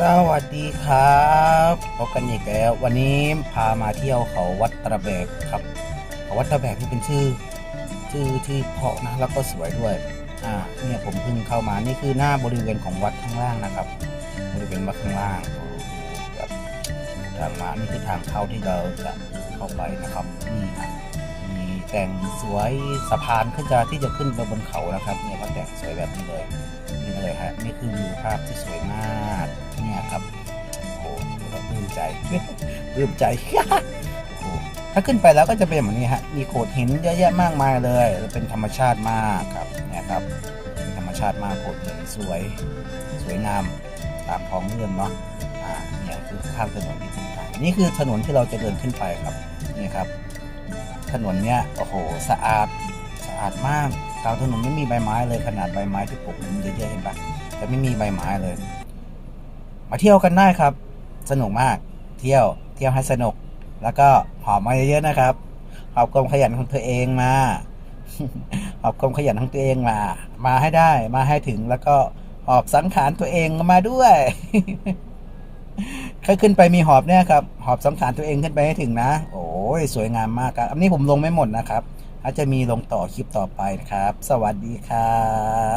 สวัสดีครับพบกันอีกแล้ววันนี้พามาเที่ยวเขาวัดตะแบกครับ เขาวัดตะแบกนี่เป็นชื่อ ชื่อที่เพาะนะแล้วก็สวยด้วย อ่า เนี่ยผมเพิ่งเข้ามานี่คือหน้าบริเวณของวัดข้างล่างนะครับ บริเวณวัดข้างล่างแบบทางมานี่คือทางเข้าที่เราจะเข้าไปนะครับนี่ครับมีแต่งสวยสะพานขึ้นจะที่จะขึ้นไปบนเขานะครับ เนี่ยก็แต่งสวยแบบนี้เลยนี่เลยฮะนี่คือวิวภาพที่สวยมาก ครับโอ้โหดูแล้วปลื้มใจปลื้มใจถ้าขึ้นไปแล้วก็จะเป็นแบบนี้ฮะมีโขดหินเยอะแยะมากมายเลยเป็นธรรมชาติมากครับนี่ครับเป็นธรรมชาติมากโขดหินสวยสวยงามตามท้องเรื่องเนาะอ่าเนี่ยคือข้ามถนนที่ขึ้นไปนี่คือถนนที่เราจะเดินขึ้นไปครับนี่ครับ ถนนเนี่ยโอ้โหสะอาดสะอาดมากกลางถนนไม่มีใบไม้เลยขนาดใบไม้ที่ปกมันเยอะๆเห็นปะแต่ไม่มีใบไม้เลย มาเที่ยวกันได้ครับ สนุกมากเที่ยวเที่ยวให้สนุก แล้วก็หอบมาเยอะๆนะครับหอบความขยันของตัวเองมาหอบความขยันของตัวเองมา มาให้ได้มาให้ถึงแล้วก็หอบสังขารตัวเองมาด้วยถ้าขึ้นไปมีหอบเนี่ยครับ หอบสังขารตัวเองขึ้นไปให้ถึงนะ โอ้ยสวยงามมากครับ อันนี้ผมลงไม่หมดนะครับ อาจจะมีลงต่อคลิปต่อไปนะครับ สวัสดีครับ